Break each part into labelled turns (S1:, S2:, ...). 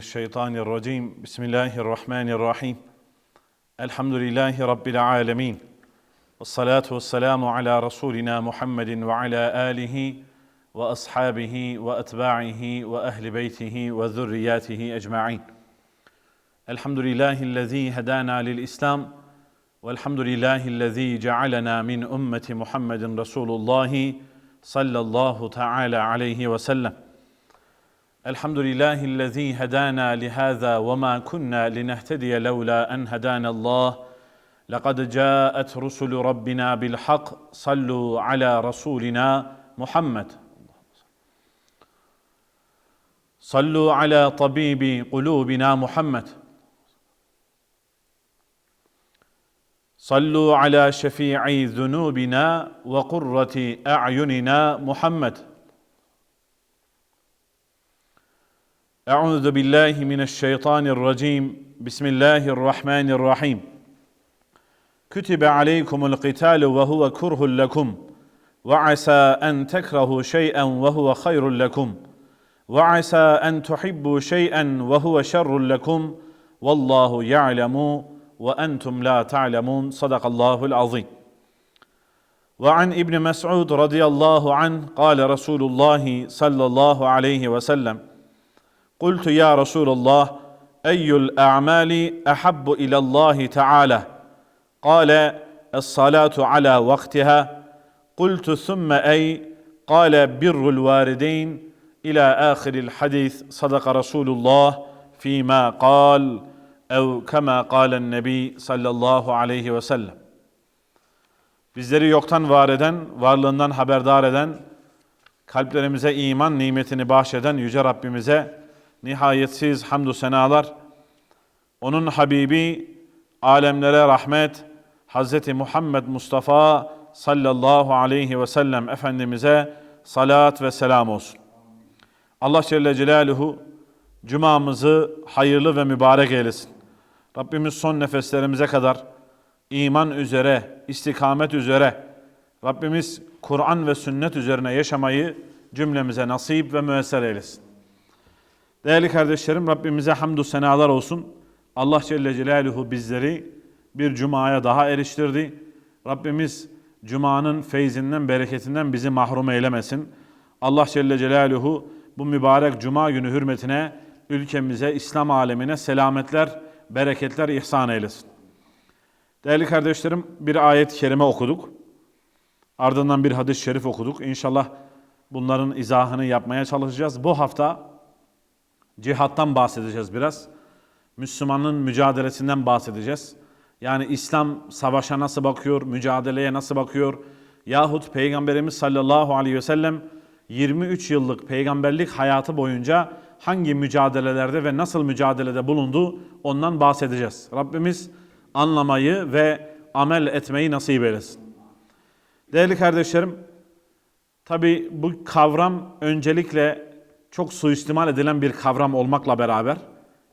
S1: الشيطان الرجيم. بسم الله الرحمن الرحيم. الحمد لله رب العالمين. والصلاة والسلام على رسولنا محمد وعلى آله وأصحابه وأتباعه وأهل بيته وذرياته أجمعين. الحمد لله الذي هدانا للإسلام والحمد لله الذي جعلنا من أمة محمد رسول الله صلى الله تعالى عليه وسلم. الحمد لله الذي هدانا لهذا وما كنا لنهتدي لولا ان هدانا الله لقد جاءت رسل ربنا بالحق صلوا على رسولنا محمد صلوا على طبيب قلوبنا محمد صلوا على شفيع ذنوبنا وقره اعيننا محمد أعوذ بالله من الشيطان الرجيم. بسم الله الرحمن الرحيم. كتب عليكم القتال وهو كره لكم وعسى أن تكرهوا شيئا وهو خير لكم وعسى أن تحبوا شيئا وهو شر لكم. والله يعلم وأنتم لا تعلمون. صدق الله العظيم. وعن ابن مسعود رضي الله عنه قال رسول الله صلى الله عليه وسلم قلت يا رسول الله اي الاعمال احب الى الله تعالى قال الصلاه على وقتها قلت ثم اي قال بر الوالدين الى اخر الحديث صدق رسول الله فيما قال او كما قال النبي صلى الله عليه وسلم Bizleri yoktan var eden, varlığından haberdar eden, kalplerimize iman nimetini bahşeden Yüce Rabbimize nihayetsiz hamdü senalar, onun Habibi, alemlere rahmet, Hz. Muhammed Mustafa sallallahu aleyhi ve sellem Efendimiz'e salat ve selam olsun. Allah Celle Celaluhu cumamızı hayırlı ve mübarek eylesin. Rabbimiz son nefeslerimize kadar iman üzere, istikamet üzere, Rabbimiz Kur'an ve sünnet üzerine yaşamayı cümlemize nasip ve müesser eylesin. Değerli kardeşlerim Rabbimize hamdü senalar olsun. Allah Celle Celaluhu bizleri bir cumaya daha eriştirdi. Rabbimiz cumanın feyzinden, bereketinden bizi mahrum eylemesin. Allah Celle Celaluhu bu mübarek cuma günü hürmetine ülkemize, İslam alemine selametler, bereketler ihsan eylesin. Değerli kardeşlerim bir ayet-i kerime okuduk. Ardından bir hadis-i şerif okuduk. İnşallah bunların izahını yapmaya çalışacağız. Bu hafta cihattan bahsedeceğiz biraz. Müslümanın mücadelesinden bahsedeceğiz. Yani İslam savaşa nasıl bakıyor, mücadeleye nasıl bakıyor? Yahut Peygamberimiz sallallahu aleyhi ve sellem 23 yıllık peygamberlik hayatı boyunca hangi mücadelelerde ve nasıl mücadelede bulundu ondan bahsedeceğiz. Rabbimiz anlamayı ve amel etmeyi nasip eylesin. Değerli kardeşlerim, tabi bu kavram öncelikle çok suistimal edilen bir kavram olmakla beraber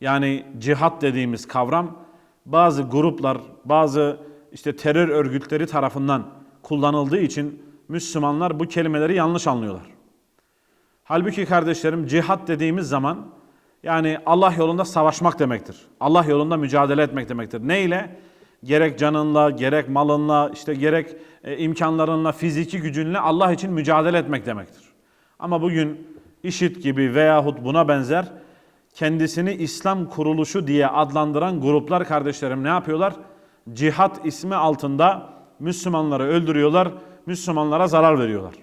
S1: yani cihat dediğimiz kavram bazı gruplar, bazı işte terör örgütleri tarafından kullanıldığı için Müslümanlar bu kelimeleri yanlış anlıyorlar. Halbuki kardeşlerim cihat dediğimiz zaman yani Allah yolunda savaşmak demektir. Allah yolunda mücadele etmek demektir. Ne ile? Gerek canınla, gerek malınla, işte gerek e, imkanlarınla, fiziki gücünle Allah için mücadele etmek demektir. Ama bugün IŞİD gibi veyahut buna benzer kendisini İslam kuruluşu diye adlandıran gruplar kardeşlerim ne yapıyorlar? Cihat ismi altında Müslümanları öldürüyorlar, Müslümanlara zarar veriyorlar.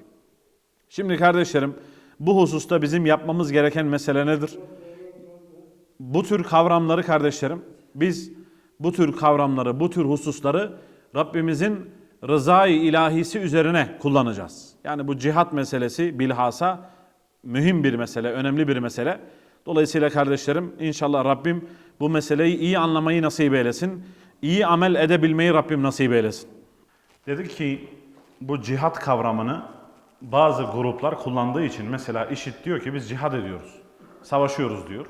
S1: Şimdi kardeşlerim bu hususta bizim yapmamız gereken mesele nedir? Bu tür kavramları kardeşlerim biz bu tür kavramları, bu tür hususları Rabbimizin rızayı ilahisi üzerine kullanacağız. Yani bu cihat meselesi bilhassa mühim bir mesele, önemli bir mesele. Dolayısıyla kardeşlerim inşallah Rabbim bu meseleyi iyi anlamayı nasip eylesin. İyi amel edebilmeyi Rabbim nasip eylesin. Dedik ki bu cihat kavramını bazı gruplar kullandığı için mesela IŞİD diyor ki biz cihad ediyoruz, savaşıyoruz diyor.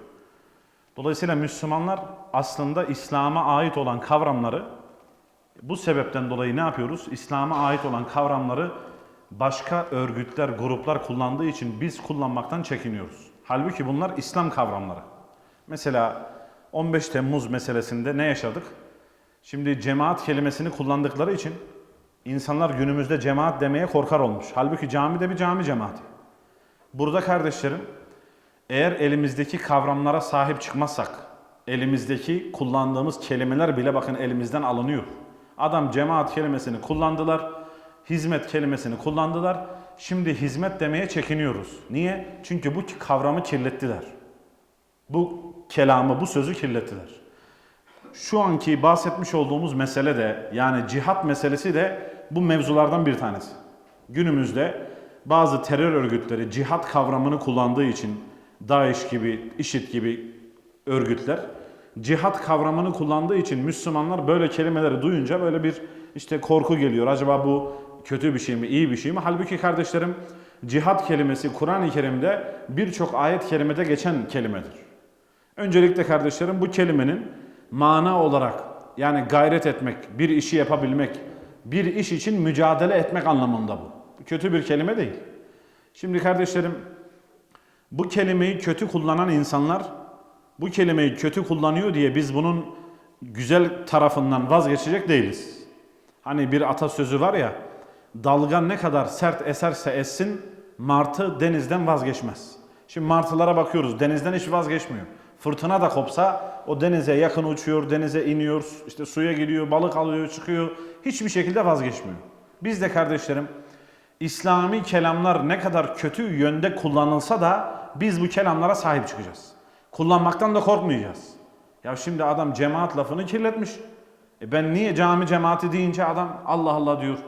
S1: Dolayısıyla Müslümanlar aslında İslam'a ait olan kavramları bu sebepten dolayı ne yapıyoruz? İslam'a ait olan kavramları başka örgütler, gruplar kullandığı için biz kullanmaktan çekiniyoruz. Halbuki bunlar İslam kavramları. Mesela 15 Temmuz meselesinde ne yaşadık? Şimdi cemaat kelimesini kullandıkları için insanlar günümüzde cemaat demeye korkar olmuş. Halbuki cami de bir cami cemaati. Burada kardeşlerim eğer elimizdeki kavramlara sahip çıkmazsak, elimizdeki kullandığımız kelimeler bile bakın elimizden alınıyor. Adam cemaat kelimesini kullandılar, hizmet kelimesini kullandılar. Şimdi hizmet demeye çekiniyoruz. Niye? Çünkü bu kavramı kirlettiler. Bu kelamı, bu sözü kirlettiler. Şu anki bahsetmiş olduğumuz mesele de yani cihat meselesi de bu mevzulardan bir tanesi. Günümüzde bazı terör örgütleri cihat kavramını kullandığı için DAEŞ gibi, IŞİD gibi örgütler cihat kavramını kullandığı için Müslümanlar böyle kelimeleri duyunca böyle bir işte korku geliyor. Acaba bu kötü bir şey mi, iyi bir şey mi? Halbuki kardeşlerim cihat kelimesi Kur'an-ı Kerim'de birçok ayet kelimede geçen kelimedir. Öncelikle kardeşlerim bu kelimenin mana olarak yani gayret etmek, bir işi yapabilmek, bir iş için mücadele etmek anlamında bu. Kötü bir kelime değil. Şimdi kardeşlerim bu kelimeyi kötü kullanan insanlar bu kelimeyi kötü kullanıyor diye biz bunun güzel tarafından vazgeçecek değiliz. Hani bir atasözü var ya, dalga ne kadar sert eserse essin, martı denizden vazgeçmez. Şimdi martılara bakıyoruz, denizden hiç vazgeçmiyor. Fırtına da kopsa o denize yakın uçuyor, denize iniyor, işte suya giriyor, balık alıyor, çıkıyor. Hiçbir şekilde vazgeçmiyor. Biz de kardeşlerim, İslami kelamlar ne kadar kötü yönde kullanılsa da biz bu kelamlara sahip çıkacağız. Kullanmaktan da korkmayacağız. Ya şimdi adam cemaat lafını kirletmiş. E ben niye cami cemaati deyince adam Allah Allah diyor.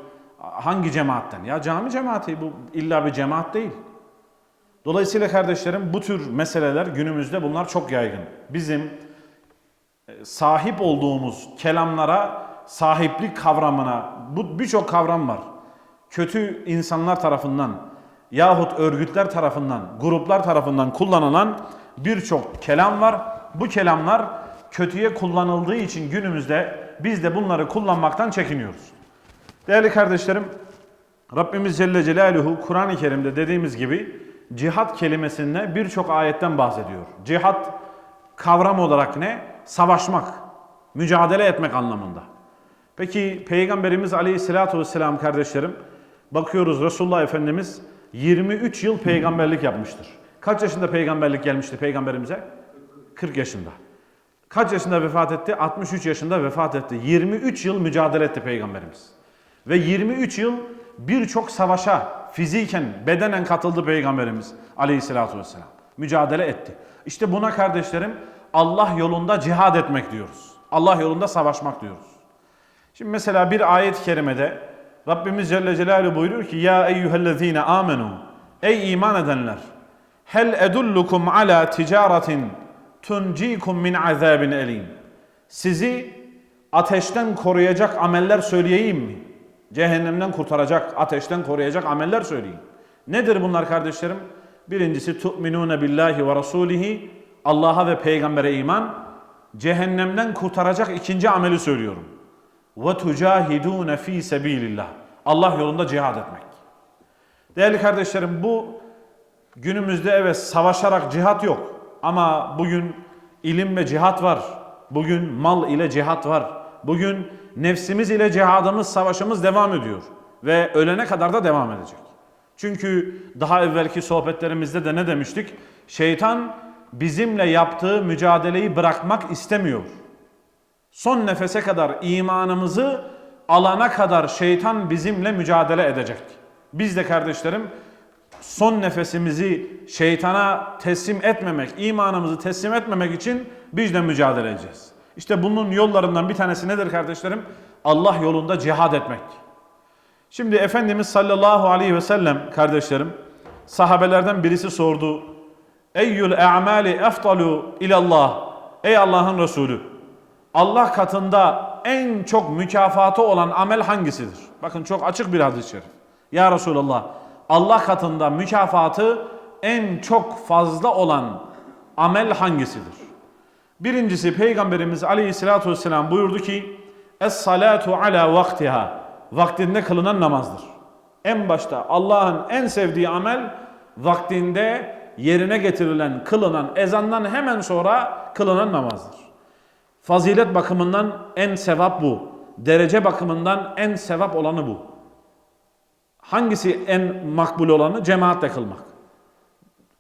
S1: Hangi cemaatten? Ya cami cemaati bu illa bir cemaat değil. Dolayısıyla kardeşlerim bu tür meseleler günümüzde bunlar çok yaygın. Bizim e, sahip olduğumuz kelamlara, sahiplik kavramına, bu birçok kavram var. Kötü insanlar tarafından yahut örgütler tarafından, gruplar tarafından kullanılan birçok kelam var. Bu kelamlar kötüye kullanıldığı için günümüzde biz de bunları kullanmaktan çekiniyoruz. Değerli kardeşlerim, Rabbimiz Celle Celaluhu Kur'an-ı Kerim'de dediğimiz gibi cihat kelimesinde birçok ayetten bahsediyor. Cihat kavram olarak ne? Savaşmak, mücadele etmek anlamında. Peki Peygamberimiz Aleyhisselatü Vesselam kardeşlerim, bakıyoruz Resulullah Efendimiz 23 yıl peygamberlik yapmıştır. Kaç yaşında peygamberlik gelmişti peygamberimize? 40 yaşında. Kaç yaşında vefat etti? 63 yaşında vefat etti. 23 yıl mücadele etti peygamberimiz. Ve 23 yıl birçok savaşa fiziken, bedenen katıldı peygamberimiz aleyhissalatü vesselam. Mücadele etti. İşte buna kardeşlerim Allah yolunda cihad etmek diyoruz. Allah yolunda savaşmak diyoruz. Şimdi mesela bir ayet-i kerimede Rabbimiz Celle Celaluhu buyuruyor ki Ya eyyühellezine amenu Ey iman edenler Hel edullukum ala ticaretin tuncikum min azabin elim Sizi ateşten koruyacak ameller söyleyeyim mi? Cehennemden kurtaracak, ateşten koruyacak ameller söyleyeyim. Nedir bunlar kardeşlerim? Birincisi tu'minune billahi ve rasulihi Allah'a ve peygambere iman. Cehennemden kurtaracak ikinci ameli söylüyorum. Ve tucahidune fi sebilillah. Allah yolunda cihad etmek. Değerli kardeşlerim bu günümüzde evet savaşarak cihat yok. Ama bugün ilim ve cihat var. Bugün mal ile cihat var. Bugün nefsimiz ile cihadımız, savaşımız devam ediyor. Ve ölene kadar da devam edecek. Çünkü daha evvelki sohbetlerimizde de ne demiştik? Şeytan bizimle yaptığı mücadeleyi bırakmak istemiyor. Son nefese kadar imanımızı alana kadar şeytan bizimle mücadele edecek. Biz de kardeşlerim son nefesimizi şeytana teslim etmemek, imanımızı teslim etmemek için biz de mücadele edeceğiz. İşte bunun yollarından bir tanesi nedir kardeşlerim? Allah yolunda cihad etmek. Şimdi Efendimiz sallallahu aleyhi ve sellem kardeşlerim sahabelerden birisi sordu. Eyyül e'mali eftalu ilallah. Ey Allah'ın Resulü. Allah katında en çok mükafatı olan amel hangisidir? Bakın çok açık bir hadis-i şerif. Ya Resulallah Allah katında mükafatı en çok fazla olan amel hangisidir? Birincisi Peygamberimiz Aleyhisselatü Vesselam buyurdu ki Es-salatu ala vaktiha Vaktinde kılınan namazdır. En başta Allah'ın en sevdiği amel vaktinde yerine getirilen, kılınan ezandan hemen sonra kılınan namazdır. Fazilet bakımından en sevap bu. Derece bakımından en sevap olanı bu. Hangisi en makbul olanı? Cemaatle kılmak.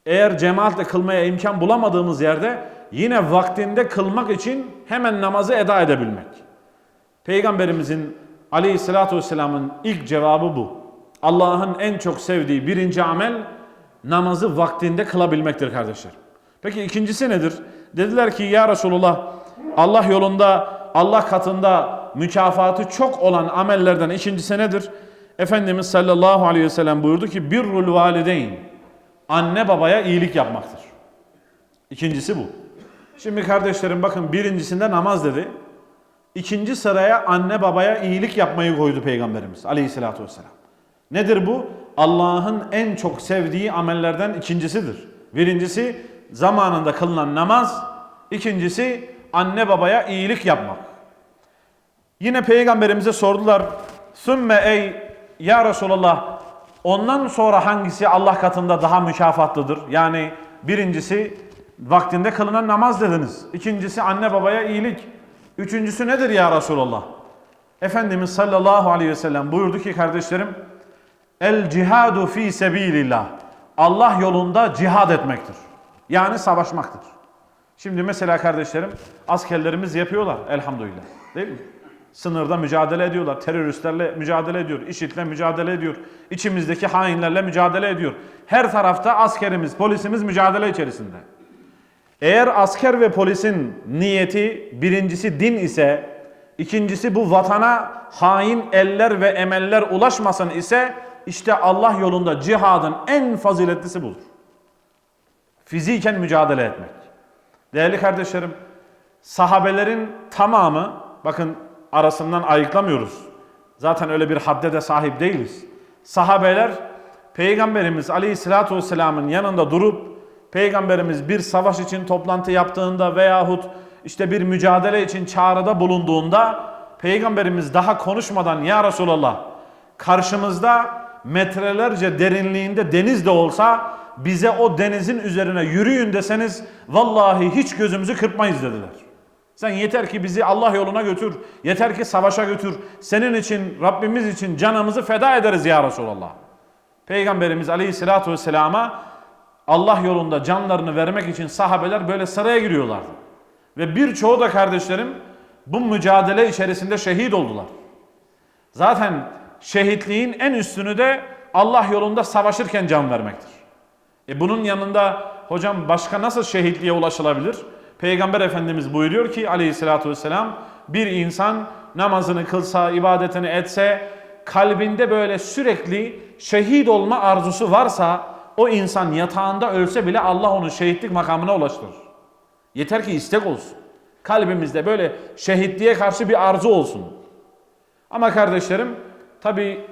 S1: Eğer cemaatle kılmaya imkan bulamadığımız yerde yine vaktinde kılmak için hemen namazı eda edebilmek. Peygamberimizin aleyhissalatü vesselamın ilk cevabı bu. Allah'ın en çok sevdiği birinci amel namazı vaktinde kılabilmektir kardeşler. Peki ikincisi nedir? Dediler ki ya Resulullah Allah yolunda Allah katında mükafatı çok olan amellerden ikincisi nedir? Efendimiz sallallahu aleyhi ve sellem buyurdu ki birrul valideyn anne babaya iyilik yapmaktır. İkincisi bu. Şimdi kardeşlerim bakın birincisinde namaz dedi. İkinci sıraya anne babaya iyilik yapmayı koydu Peygamberimiz aleyhissalatü vesselam. Nedir bu? Allah'ın en çok sevdiği amellerden ikincisidir. Birincisi zamanında kılınan namaz. İkincisi anne babaya iyilik yapmak. Yine Peygamberimize sordular. Sümme ey ya Resulallah ondan sonra hangisi Allah katında daha mükafatlıdır? Yani birincisi vaktinde kılınan namaz dediniz. İkincisi anne babaya iyilik. Üçüncüsü nedir ya Resulallah? Efendimiz sallallahu aleyhi ve sellem buyurdu ki kardeşlerim El cihadu fi sebilillah. Allah yolunda cihad etmektir. Yani savaşmaktır. Şimdi mesela kardeşlerim askerlerimiz yapıyorlar elhamdülillah. Değil mi? Sınırda mücadele ediyorlar. Teröristlerle mücadele ediyor. IŞİD'le mücadele ediyor. İçimizdeki hainlerle mücadele ediyor. Her tarafta askerimiz, polisimiz mücadele içerisinde. Eğer asker ve polisin niyeti birincisi din ise, ikincisi bu vatana hain eller ve emeller ulaşmasın ise işte Allah yolunda cihadın en faziletlisi budur. Fiziken mücadele etmek. Değerli kardeşlerim, sahabelerin tamamı, bakın arasından ayıklamıyoruz. Zaten öyle bir hadde de sahip değiliz. Sahabeler Peygamberimiz Aleyhisselatü Vesselam'ın yanında durup Peygamberimiz bir savaş için toplantı yaptığında veyahut işte bir mücadele için çağrıda bulunduğunda Peygamberimiz daha konuşmadan ya Resulallah karşımızda metrelerce derinliğinde deniz de olsa bize o denizin üzerine yürüyün deseniz vallahi hiç gözümüzü kırpmayız dediler. Sen yeter ki bizi Allah yoluna götür. Yeter ki savaşa götür. Senin için, Rabbimiz için canımızı feda ederiz ya Resulallah. Peygamberimiz Aleyhisselatü Vesselam'a Allah yolunda canlarını vermek için sahabeler böyle sıraya giriyorlardı. Ve birçoğu da kardeşlerim bu mücadele içerisinde şehit oldular. Zaten şehitliğin en üstünü de Allah yolunda savaşırken can vermektir. E bunun yanında hocam başka nasıl şehitliğe ulaşılabilir? Peygamber Efendimiz buyuruyor ki aleyhissalatü vesselam bir insan namazını kılsa, ibadetini etse, kalbinde böyle sürekli şehit olma arzusu varsa o insan yatağında ölse bile Allah onu şehitlik makamına ulaştırır. Yeter ki istek olsun. Kalbimizde böyle şehitliğe karşı bir arzu olsun. Ama kardeşlerim tabi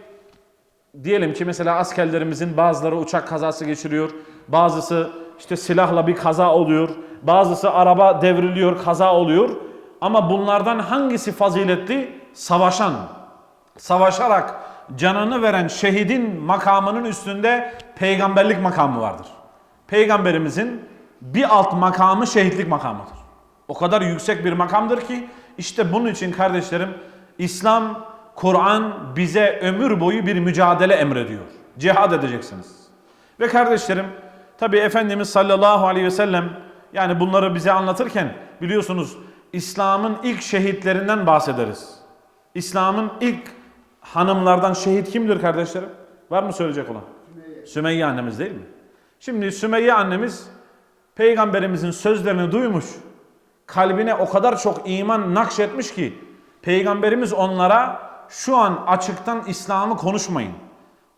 S1: diyelim ki mesela askerlerimizin bazıları uçak kazası geçiriyor. Bazısı işte silahla bir kaza oluyor. Bazısı araba devriliyor, kaza oluyor. Ama bunlardan hangisi faziletli? Savaşan. Savaşarak canını veren şehidin makamının üstünde peygamberlik makamı vardır. Peygamberimizin bir alt makamı şehitlik makamıdır. O kadar yüksek bir makamdır ki işte bunun için kardeşlerim İslam, Kur'an bize ömür boyu bir mücadele emrediyor. Cihad edeceksiniz. Ve kardeşlerim tabi Efendimiz sallallahu aleyhi ve sellem yani bunları bize anlatırken biliyorsunuz İslam'ın ilk şehitlerinden bahsederiz. İslam'ın ilk hanımlardan şehit kimdir kardeşlerim? Var mı söyleyecek olan? Sümeyye. Sümeyye annemiz değil mi? Şimdi Sümeyye annemiz peygamberimizin sözlerini duymuş. Kalbine o kadar çok iman nakşetmiş ki peygamberimiz onlara şu an açıktan İslam'ı konuşmayın.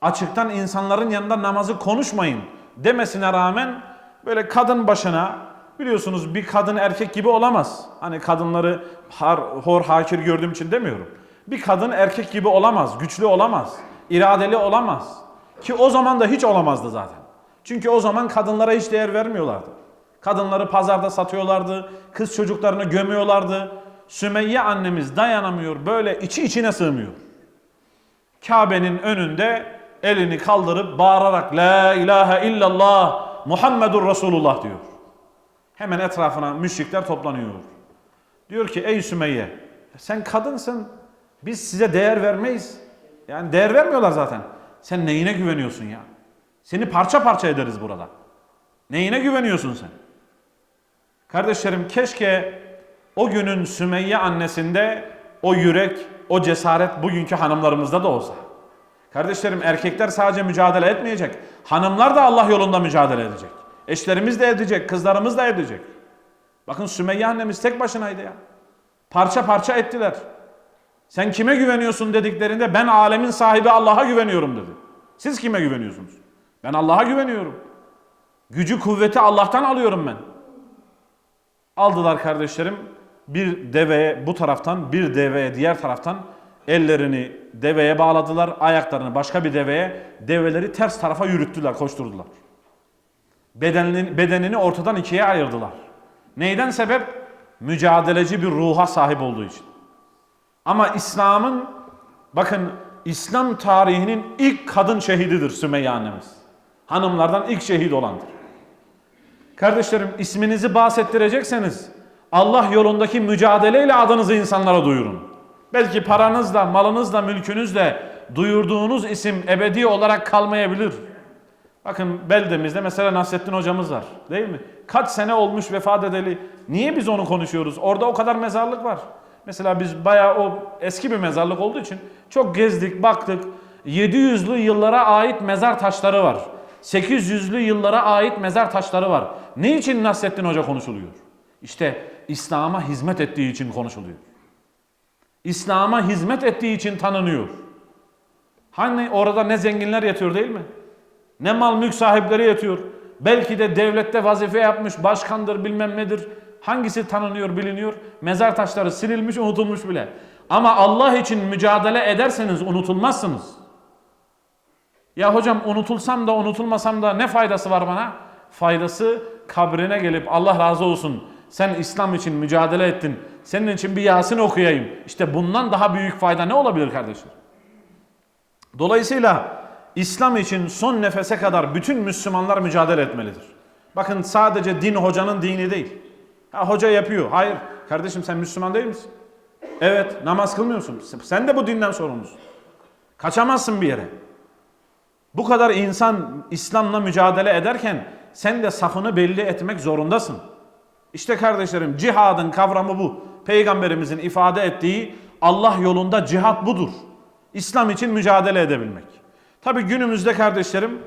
S1: Açıktan insanların yanında namazı konuşmayın demesine rağmen böyle kadın başına biliyorsunuz bir kadın erkek gibi olamaz. Hani kadınları har, hor hakir gördüğüm için demiyorum. Bir kadın erkek gibi olamaz, güçlü olamaz, iradeli olamaz. Ki o zaman da hiç olamazdı zaten. Çünkü o zaman kadınlara hiç değer vermiyorlardı. Kadınları pazarda satıyorlardı, kız çocuklarını gömüyorlardı. Sümeyye annemiz dayanamıyor, böyle içi içine sığmıyor. Kabe'nin önünde elini kaldırıp bağırarak La ilahe illallah Muhammedur Resulullah diyor. Hemen etrafına müşrikler toplanıyor. Diyor ki ey Sümeyye sen kadınsın biz size değer vermeyiz. Yani değer vermiyorlar zaten. Sen neyine güveniyorsun ya? Seni parça parça ederiz burada. Neyine güveniyorsun sen? Kardeşlerim keşke o günün Sümeyye annesinde o yürek, o cesaret bugünkü hanımlarımızda da olsa. Kardeşlerim erkekler sadece mücadele etmeyecek. Hanımlar da Allah yolunda mücadele edecek. Eşlerimiz de edecek, kızlarımız da edecek. Bakın Sümeyye annemiz tek başınaydı ya. Parça parça ettiler. Sen kime güveniyorsun dediklerinde ben alemin sahibi Allah'a güveniyorum dedi. Siz kime güveniyorsunuz? Ben Allah'a güveniyorum. Gücü kuvveti Allah'tan alıyorum ben. Aldılar kardeşlerim bir deveye bu taraftan bir deveye diğer taraftan ellerini deveye bağladılar. Ayaklarını başka bir deveye develeri ters tarafa yürüttüler koşturdular. Bedenini, bedenini ortadan ikiye ayırdılar. Neyden sebep? Mücadeleci bir ruha sahip olduğu için. Ama İslam'ın bakın İslam tarihinin ilk kadın şehididir Sümeyye annemiz. Hanımlardan ilk şehit olandır. Kardeşlerim isminizi bahsettirecekseniz Allah yolundaki mücadeleyle adınızı insanlara duyurun. Belki paranızla, malınızla, mülkünüzle duyurduğunuz isim ebedi olarak kalmayabilir. Bakın beldemizde mesela Nasrettin hocamız var değil mi? Kaç sene olmuş vefat edeli. Niye biz onu konuşuyoruz? Orada o kadar mezarlık var. Mesela biz bayağı o eski bir mezarlık olduğu için çok gezdik, baktık. 700'lü yıllara ait mezar taşları var. 800'lü yıllara ait mezar taşları var. Ne için Nasrettin Hoca konuşuluyor? İşte İslam'a hizmet ettiği için konuşuluyor. İslam'a hizmet ettiği için tanınıyor. Hani orada ne zenginler yatıyor değil mi? Ne mal mülk sahipleri yatıyor. Belki de devlette vazife yapmış, başkandır bilmem nedir. Hangisi tanınıyor, biliniyor? Mezar taşları silinmiş, unutulmuş bile. Ama Allah için mücadele ederseniz unutulmazsınız. Ya hocam unutulsam da unutulmasam da ne faydası var bana? Faydası kabrine gelip Allah razı olsun. Sen İslam için mücadele ettin. Senin için bir Yasin okuyayım. İşte bundan daha büyük fayda ne olabilir kardeşler? Dolayısıyla İslam için son nefese kadar bütün Müslümanlar mücadele etmelidir. Bakın sadece din hocanın dini değil. Ha, hoca yapıyor. Hayır. Kardeşim sen Müslüman değil misin? Evet. Namaz kılmıyorsun. Sen de bu dinden sorumlusun. Kaçamazsın bir yere. Bu kadar insan İslam'la mücadele ederken sen de safını belli etmek zorundasın. İşte kardeşlerim cihadın kavramı bu. Peygamberimizin ifade ettiği Allah yolunda cihat budur. İslam için mücadele edebilmek. Tabi günümüzde kardeşlerim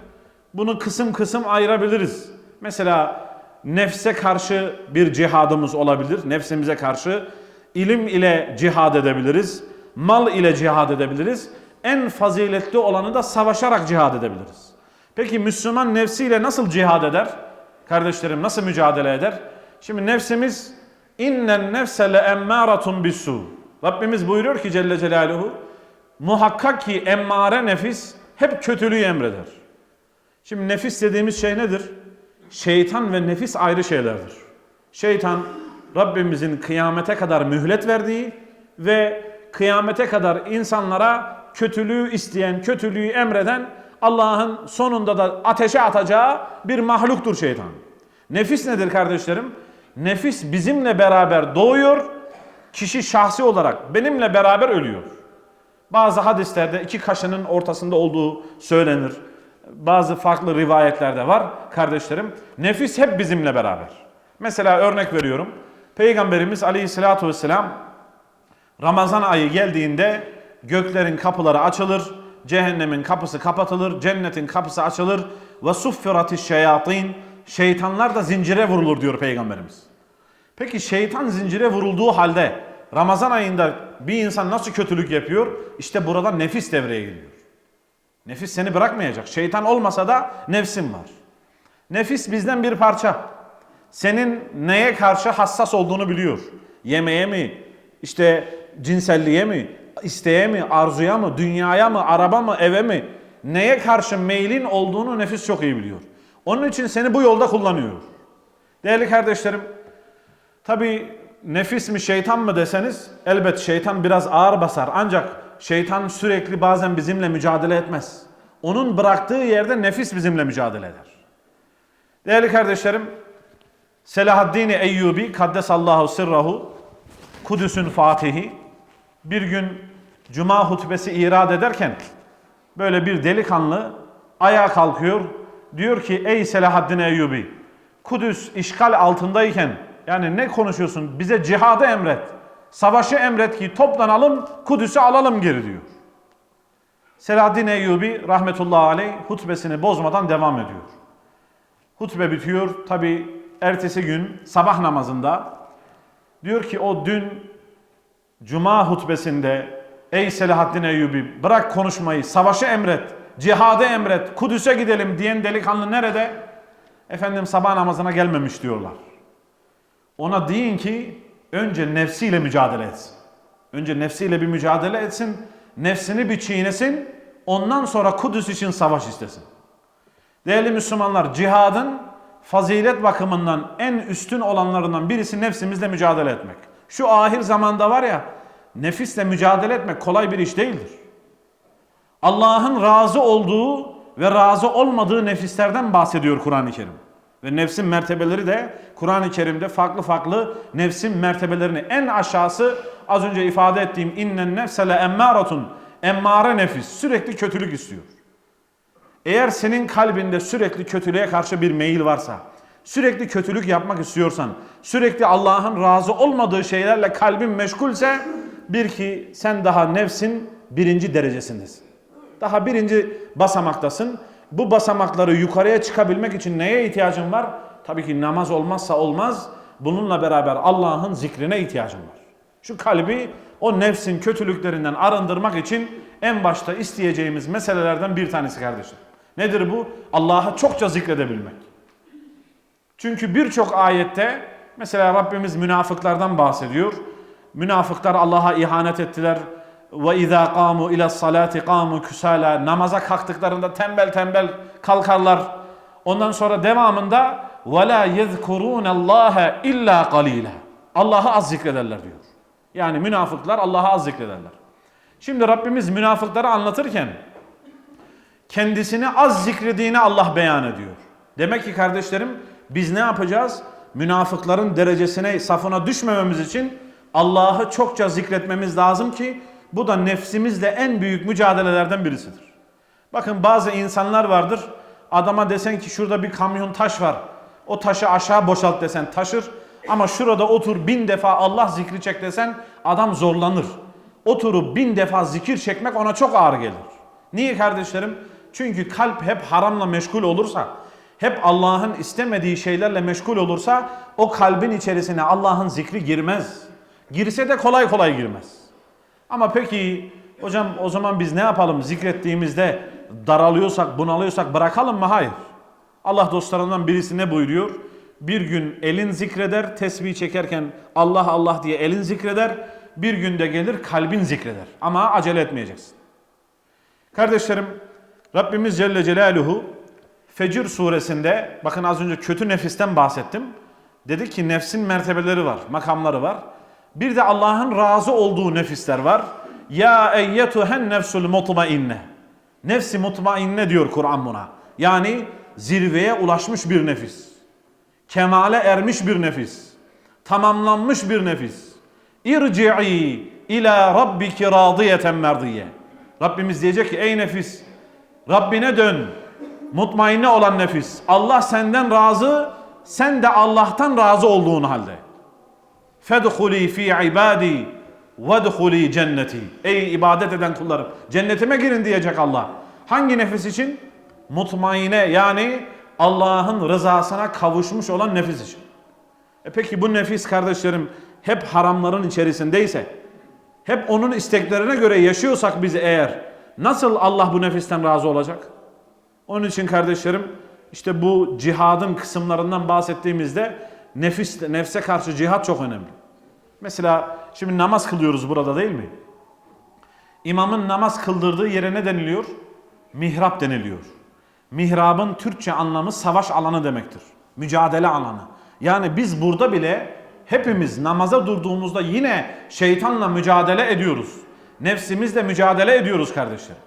S1: bunu kısım kısım ayırabiliriz. Mesela nefse karşı bir cihadımız olabilir. Nefsimize karşı ilim ile cihad edebiliriz. Mal ile cihad edebiliriz. En faziletli olanı da savaşarak cihad edebiliriz. Peki Müslüman nefsiyle nasıl cihad eder? Kardeşlerim nasıl mücadele eder? Şimdi nefsimiz innen nefse le emmâratun bisu. Rabbimiz buyuruyor ki Celle Celaluhu muhakkak ki emmare nefis hep kötülüğü emreder. Şimdi nefis dediğimiz şey nedir? Şeytan ve nefis ayrı şeylerdir. Şeytan Rabbimizin kıyamete kadar mühlet verdiği ve kıyamete kadar insanlara kötülüğü isteyen, kötülüğü emreden Allah'ın sonunda da ateşe atacağı bir mahluktur şeytan. Nefis nedir kardeşlerim? Nefis bizimle beraber doğuyor, kişi şahsi olarak benimle beraber ölüyor. Bazı hadislerde iki kaşının ortasında olduğu söylenir. Bazı farklı rivayetlerde var kardeşlerim. Nefis hep bizimle beraber. Mesela örnek veriyorum. Peygamberimiz aleyhissalatu vesselam Ramazan ayı geldiğinde göklerin kapıları açılır, cehennemin kapısı kapatılır, cennetin kapısı açılır ve suffiratiş şeyatin şeytanlar da zincire vurulur diyor Peygamberimiz. Peki şeytan zincire vurulduğu halde Ramazan ayında bir insan nasıl kötülük yapıyor? İşte burada nefis devreye giriyor. Nefis seni bırakmayacak. Şeytan olmasa da nefsin var. Nefis bizden bir parça. Senin neye karşı hassas olduğunu biliyor. Yemeğe mi, işte cinselliğe mi, isteğe mi, arzuya mı, dünyaya mı, araba mı, eve mi, neye karşı meylin olduğunu nefis çok iyi biliyor. Onun için seni bu yolda kullanıyor. Değerli kardeşlerim, tabi nefis mi şeytan mı deseniz elbet şeytan biraz ağır basar. Ancak şeytan sürekli bazen bizimle mücadele etmez. Onun bıraktığı yerde nefis bizimle mücadele eder. Değerli kardeşlerim, Selahaddin Eyyubi Kaddesallahu sirrahu Kudüs'ün fatihi bir gün cuma hutbesi irad ederken böyle bir delikanlı ayağa kalkıyor. Diyor ki ey Selahaddin Eyyubi Kudüs işgal altındayken yani ne konuşuyorsun bize cihadı emret. Savaşı emret ki toplanalım Kudüs'ü alalım geri diyor. Selahaddin Eyyubi rahmetullahi aleyh hutbesini bozmadan devam ediyor. Hutbe bitiyor. Tabi ertesi gün sabah namazında diyor ki o dün cuma hutbesinde ey Selahaddin Eyyubi bırak konuşmayı savaşı emret, cihadı emret, Kudüs'e gidelim diyen delikanlı nerede? Efendim sabah namazına gelmemiş diyorlar. Ona deyin ki önce nefsiyle mücadele etsin. Önce nefsiyle bir mücadele etsin, nefsini bir çiğnesin, ondan sonra Kudüs için savaş istesin. Değerli Müslümanlar, cihadın fazilet bakımından en üstün olanlarından birisi nefsimizle mücadele etmek. Şu ahir zamanda var ya, nefisle mücadele etmek kolay bir iş değildir. Allah'ın razı olduğu ve razı olmadığı nefislerden bahsediyor Kur'an-ı Kerim. Ve nefsin mertebeleri de Kur'an-ı Kerim'de farklı farklı nefsin mertebelerini en aşağısı az önce ifade ettiğim innen nefsele emmâratun emmare nefis sürekli kötülük istiyor. Eğer senin kalbinde sürekli kötülüğe karşı bir meyil varsa, sürekli kötülük yapmak istiyorsan, sürekli Allah'ın razı olmadığı şeylerle kalbin meşgulse bir ki sen daha nefsin birinci derecesindesin. Daha birinci basamaktasın. Bu basamakları yukarıya çıkabilmek için neye ihtiyacın var? Tabii ki namaz olmazsa olmaz. Bununla beraber Allah'ın zikrine ihtiyacın var. Şu kalbi o nefsin kötülüklerinden arındırmak için en başta isteyeceğimiz meselelerden bir tanesi kardeşim. Nedir bu? Allah'ı çokça zikredebilmek. Çünkü birçok ayette mesela Rabbimiz münafıklardan bahsediyor. Münafıklar Allah'a ihanet ettiler. Ve izâ kâmu ila salati kâmu küsâlâ. Namaza kalktıklarında tembel tembel kalkarlar. Ondan sonra devamında ve lâ yezkurûnallâhe illâ qalîlâ. Allah'ı az zikrederler diyor. Yani münafıklar Allah'ı az zikrederler. Şimdi Rabbimiz münafıkları anlatırken kendisini az zikrediğini Allah beyan ediyor. Demek ki kardeşlerim biz ne yapacağız? Münafıkların derecesine, safına düşmememiz için Allah'ı çokça zikretmemiz lazım ki bu da nefsimizle en büyük mücadelelerden birisidir. Bakın bazı insanlar vardır. Adama desen ki şurada bir kamyon taş var. O taşı aşağı boşalt desen taşır. Ama şurada otur bin defa Allah zikri çek desen adam zorlanır. Oturup bin defa zikir çekmek ona çok ağır gelir. Niye kardeşlerim? Çünkü kalp hep haramla meşgul olursa, hep Allah'ın istemediği şeylerle meşgul olursa o kalbin içerisine Allah'ın zikri girmez. Girse de kolay kolay girmez. Ama peki hocam o zaman biz ne yapalım zikrettiğimizde daralıyorsak, bunalıyorsak bırakalım mı? Hayır. Allah dostlarından birisi ne buyuruyor? Bir gün elin zikreder, tesbih çekerken Allah Allah diye elin zikreder. Bir günde gelir kalbin zikreder. Ama acele etmeyeceksin. Kardeşlerim, Rabbimiz Celle Celaluhu Fecir suresinde, bakın az önce kötü nefisten bahsettim. Dedi ki nefsin mertebeleri var, makamları var. Bir de Allah'ın razı olduğu nefisler var. Ya eyyetuhen nefsul mutmainne. Nefsi mutmainne diyor Kur'an buna. Yani zirveye ulaşmış bir nefis. Kemale ermiş bir nefis. Tamamlanmış bir nefis. İrci'i ila rabbiki radiyeten merdiye. Rabbimiz diyecek ki ey nefis Rabbine dön. Mutmainne olan nefis. Allah senden razı, sen de Allah'tan razı olduğun halde. Fedhuli fi ibadi vedhuli cenneti. Ey ibadet eden kullarım, cennetime girin diyecek Allah. Hangi nefis için? Mutmaine yani Allah'ın rızasına kavuşmuş olan nefis için. E peki bu nefis kardeşlerim hep haramların içerisindeyse, hep onun isteklerine göre yaşıyorsak biz eğer nasıl Allah bu nefisten razı olacak? Onun için kardeşlerim işte bu cihadın kısımlarından bahsettiğimizde nefis nefse karşı cihat çok önemli. Mesela şimdi namaz kılıyoruz burada değil mi? İmamın namaz kıldırdığı yere ne deniliyor? Mihrap deniliyor. Mihrabın Türkçe anlamı savaş alanı demektir. Mücadele alanı. Yani biz burada bile hepimiz namaza durduğumuzda yine şeytanla mücadele ediyoruz. Nefsimizle mücadele ediyoruz kardeşler.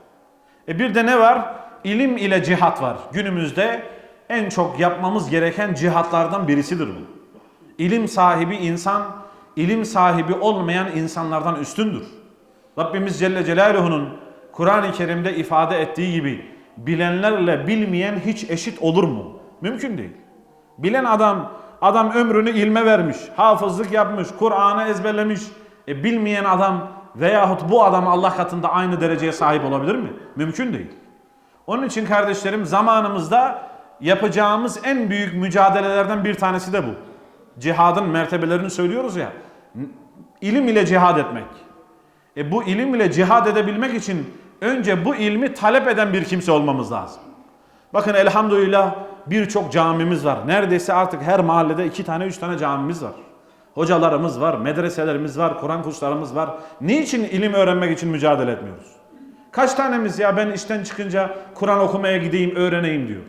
S1: E bir de ne var? İlim ile cihat var. Günümüzde en çok yapmamız gereken cihatlardan birisidir bu. İlim sahibi insan, ilim sahibi olmayan insanlardan üstündür. Rabbimiz Celle Celaluhu'nun Kur'an-ı Kerim'de ifade ettiği gibi bilenlerle bilmeyen hiç eşit olur mu? Mümkün değil. Bilen adam, adam ömrünü ilme vermiş, hafızlık yapmış, Kur'an'ı ezberlemiş. E bilmeyen adam veyahut bu adam Allah katında aynı dereceye sahip olabilir mi? Mümkün değil. Onun için kardeşlerim zamanımızda yapacağımız en büyük mücadelelerden bir tanesi de bu. Cihadın mertebelerini söylüyoruz ya. İlim ile cihad etmek. E bu ilim ile cihad edebilmek için önce bu ilmi talep eden bir kimse olmamız lazım. Bakın elhamdülillah birçok camimiz var. Neredeyse artık her mahallede iki tane üç tane camimiz var. Hocalarımız var, medreselerimiz var, Kur'an kurslarımız var. Niçin ilim öğrenmek için mücadele etmiyoruz? Kaç tanemiz ya ben işten çıkınca Kur'an okumaya gideyim, öğreneyim diyor.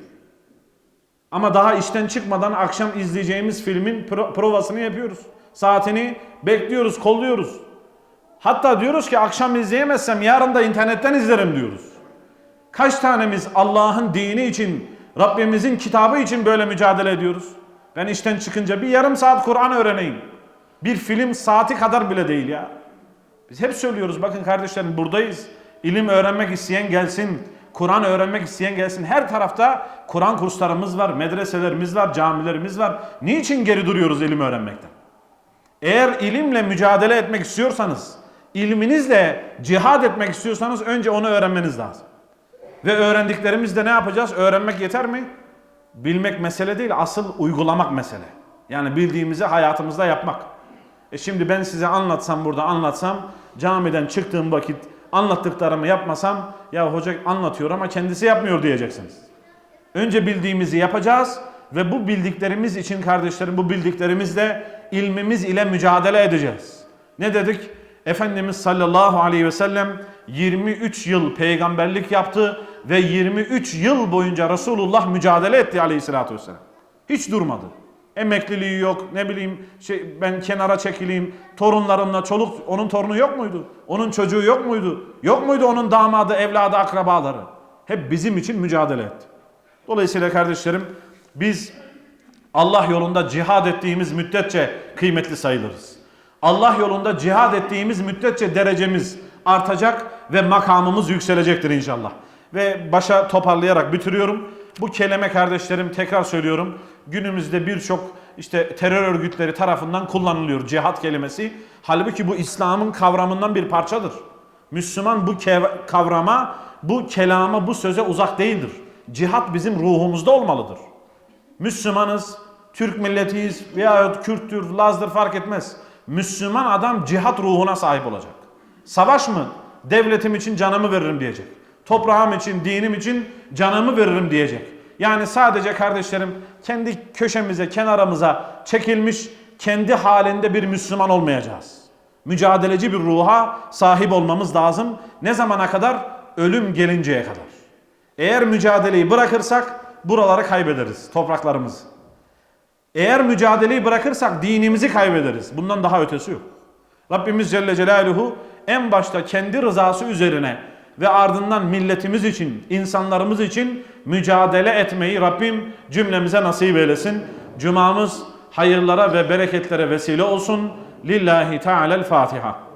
S1: Ama daha işten çıkmadan akşam izleyeceğimiz filmin pro- provasını yapıyoruz. Saatini bekliyoruz, kolluyoruz. Hatta diyoruz ki akşam izleyemezsem yarın da internetten izlerim diyoruz. Kaç tanemiz Allah'ın dini için, Rabbimizin kitabı için böyle mücadele ediyoruz? Ben işten çıkınca bir yarım saat Kur'an öğreneyim. Bir film saati kadar bile değil ya. Biz hep söylüyoruz bakın kardeşlerim buradayız. İlim öğrenmek isteyen gelsin. Kur'an öğrenmek isteyen gelsin. Her tarafta Kur'an kurslarımız var, medreselerimiz var, camilerimiz var. Niçin geri duruyoruz ilim öğrenmekten? Eğer ilimle mücadele etmek istiyorsanız, ilminizle cihad etmek istiyorsanız önce onu öğrenmeniz lazım. Ve öğrendiklerimizde ne yapacağız? Öğrenmek yeter mi? Bilmek mesele değil, asıl uygulamak mesele. Yani bildiğimizi hayatımızda yapmak. E şimdi ben size anlatsam burada anlatsam, camiden çıktığım vakit anlattıklarımı yapmasam, ya hoca anlatıyor ama kendisi yapmıyor diyeceksiniz. Önce bildiğimizi yapacağız ve bu bildiklerimiz için kardeşlerim bu bildiklerimizle ilmimiz ile mücadele edeceğiz. Ne dedik? Efendimiz sallallahu aleyhi ve sellem 23 yıl peygamberlik yaptı ve 23 yıl boyunca Resulullah mücadele etti aleyhissalatü vesselam. Hiç durmadı. Emekliliği yok, ne bileyim şey, ben kenara çekileyim, torunlarımla çoluk, onun torunu yok muydu? Onun çocuğu yok muydu? Yok muydu onun damadı, evladı, akrabaları? Hep bizim için mücadele etti. Dolayısıyla kardeşlerim biz Allah yolunda cihad ettiğimiz müddetçe kıymetli sayılırız. Allah yolunda cihad ettiğimiz müddetçe derecemiz artacak ve makamımız yükselecektir inşallah. Ve başa toparlayarak bitiriyorum. Bu kelime kardeşlerim tekrar söylüyorum. Günümüzde birçok işte terör örgütleri tarafından kullanılıyor cihat kelimesi. Halbuki bu İslam'ın kavramından bir parçadır. Müslüman bu kavrama, bu kelama, bu söze uzak değildir. Cihat bizim ruhumuzda olmalıdır. Müslümanız, Türk milletiyiz veya Kürttür, Laz'dır fark etmez. Müslüman adam cihat ruhuna sahip olacak. Savaş mı? Devletim için canımı veririm diyecek. Toprağım için, dinim için canımı veririm diyecek. Yani sadece kardeşlerim kendi köşemize, kenarımıza çekilmiş, kendi halinde bir Müslüman olmayacağız. Mücadeleci bir ruha sahip olmamız lazım. Ne zamana kadar? Ölüm gelinceye kadar. Eğer mücadeleyi bırakırsak buraları kaybederiz, topraklarımızı. Eğer mücadeleyi bırakırsak dinimizi kaybederiz. Bundan daha ötesi yok. Rabbimiz Celle Celaluhu en başta kendi rızası üzerine ve ardından milletimiz için, insanlarımız için mücadele etmeyi Rabbim cümlemize nasip eylesin. Cumamız hayırlara ve bereketlere vesile olsun. Lillahi Teala'l Fatiha.